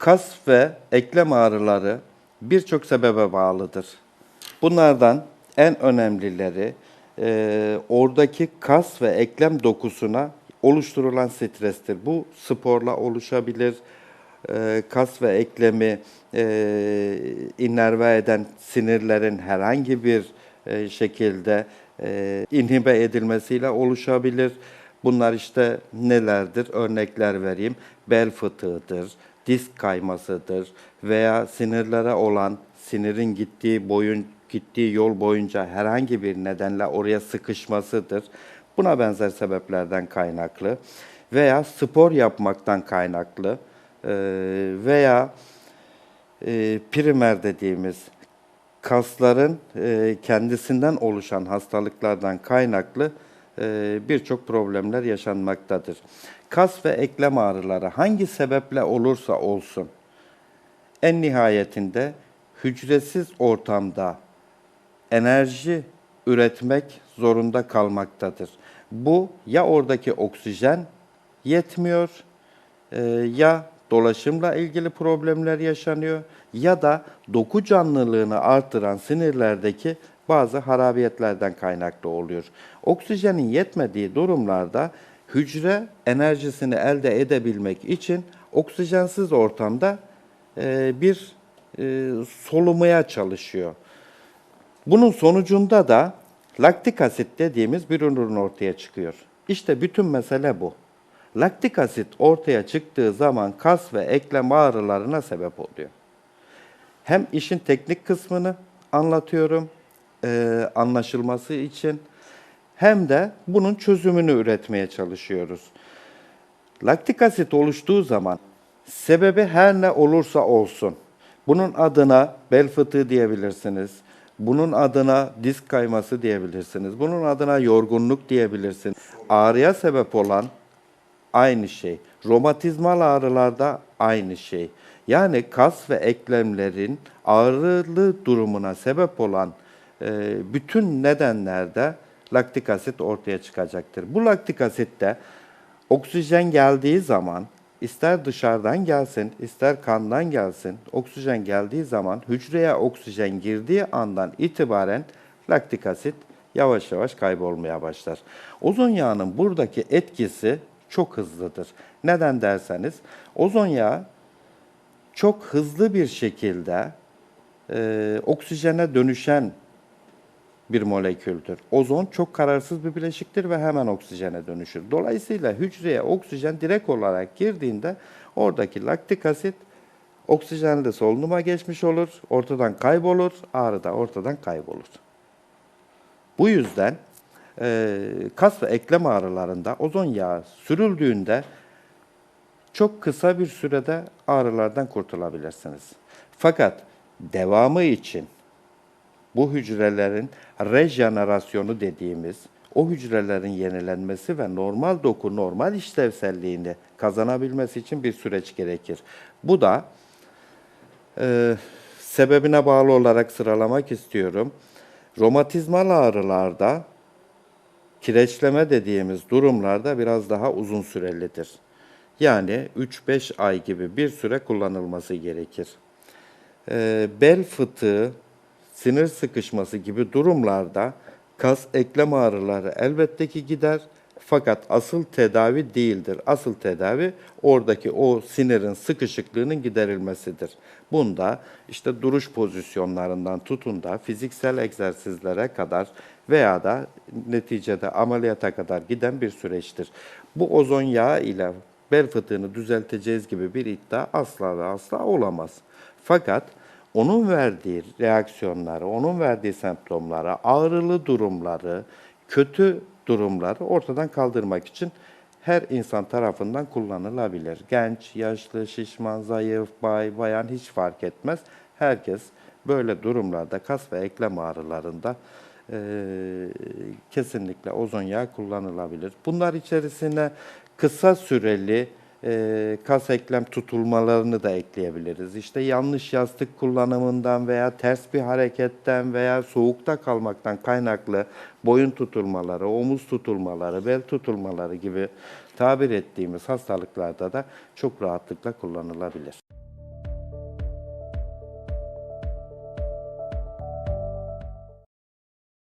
Kas ve eklem ağrıları birçok sebebe bağlıdır. Bunlardan en önemlileri e, oradaki kas ve eklem dokusuna oluşturulan strestir. Bu sporla oluşabilir, e, kas ve eklemi e, innerve eden sinirlerin herhangi bir e, şekilde e, inhibe edilmesiyle oluşabilir. Bunlar işte nelerdir? Örnekler vereyim. Bel fıtığıdır, disk kaymasıdır veya sinirlere olan sinirin gittiği boyun gittiği yol boyunca herhangi bir nedenle oraya sıkışmasıdır. Buna benzer sebeplerden kaynaklı veya spor yapmaktan kaynaklı veya primer dediğimiz kasların kendisinden oluşan hastalıklardan kaynaklı birçok problemler yaşanmaktadır. Kas ve eklem ağrıları hangi sebeple olursa olsun en nihayetinde hücresiz ortamda enerji üretmek zorunda kalmaktadır. Bu ya oradaki oksijen yetmiyor e, ya dolaşımla ilgili problemler yaşanıyor ya da doku canlılığını artıran sinirlerdeki bazı harabiyetlerden kaynaklı oluyor. Oksijenin yetmediği durumlarda hücre enerjisini elde edebilmek için oksijensiz ortamda e, bir e, solumaya çalışıyor. Bunun sonucunda da laktik asit dediğimiz bir ürün ortaya çıkıyor. İşte bütün mesele bu. Laktik asit ortaya çıktığı zaman kas ve eklem ağrılarına sebep oluyor. Hem işin teknik kısmını anlatıyorum e, anlaşılması için hem de bunun çözümünü üretmeye çalışıyoruz. Laktik asit oluştuğu zaman sebebi her ne olursa olsun bunun adına bel fıtığı diyebilirsiniz. Bunun adına disk kayması diyebilirsiniz. Bunun adına yorgunluk diyebilirsiniz. Ağrıya sebep olan aynı şey. Romatizmal ağrılarda aynı şey. Yani kas ve eklemlerin ağrılı durumuna sebep olan e, bütün nedenlerde laktik asit ortaya çıkacaktır. Bu laktik asitte oksijen geldiği zaman ister dışarıdan gelsin, ister kandan gelsin, oksijen geldiği zaman hücreye oksijen girdiği andan itibaren laktik asit yavaş yavaş kaybolmaya başlar. Ozon yağının buradaki etkisi çok hızlıdır. Neden derseniz ozon yağı çok hızlı bir şekilde e, oksijene dönüşen bir moleküldür. Ozon çok kararsız bir bileşiktir ve hemen oksijene dönüşür. Dolayısıyla hücreye oksijen direkt olarak girdiğinde oradaki laktik asit oksijenli solunuma geçmiş olur, ortadan kaybolur, ağrı da ortadan kaybolur. Bu yüzden e, kas ve eklem ağrılarında ozon yağı sürüldüğünde çok kısa bir sürede ağrılardan kurtulabilirsiniz. Fakat devamı için bu hücrelerin rejenerasyonu dediğimiz o hücrelerin yenilenmesi ve normal doku, normal işlevselliğini kazanabilmesi için bir süreç gerekir. Bu da e, sebebine bağlı olarak sıralamak istiyorum. Romatizmal ağrılarda kireçleme dediğimiz durumlarda biraz daha uzun sürelidir. Yani 3-5 ay gibi bir süre kullanılması gerekir. E, bel fıtığı, sinir sıkışması gibi durumlarda kas eklem ağrıları elbette ki gider. Fakat asıl tedavi değildir. Asıl tedavi oradaki o sinirin sıkışıklığının giderilmesidir. Bunda işte duruş pozisyonlarından tutun da fiziksel egzersizlere kadar veya da neticede ameliyata kadar giden bir süreçtir. Bu ozon yağı ile bel fıtığını düzelteceğiz gibi bir iddia asla ve asla olamaz. Fakat onun verdiği reaksiyonları, onun verdiği semptomları, ağrılı durumları, kötü durumları ortadan kaldırmak için her insan tarafından kullanılabilir. Genç, yaşlı, şişman, zayıf, bay, bayan hiç fark etmez. Herkes böyle durumlarda kas ve eklem ağrılarında e, kesinlikle ozon yağı kullanılabilir. Bunlar içerisine kısa süreli e, kas eklem tutulmalarını da ekleyebiliriz. İşte yanlış yastık kullanımından veya ters bir hareketten veya soğukta kalmaktan kaynaklı boyun tutulmaları, omuz tutulmaları, bel tutulmaları gibi tabir ettiğimiz hastalıklarda da çok rahatlıkla kullanılabilir.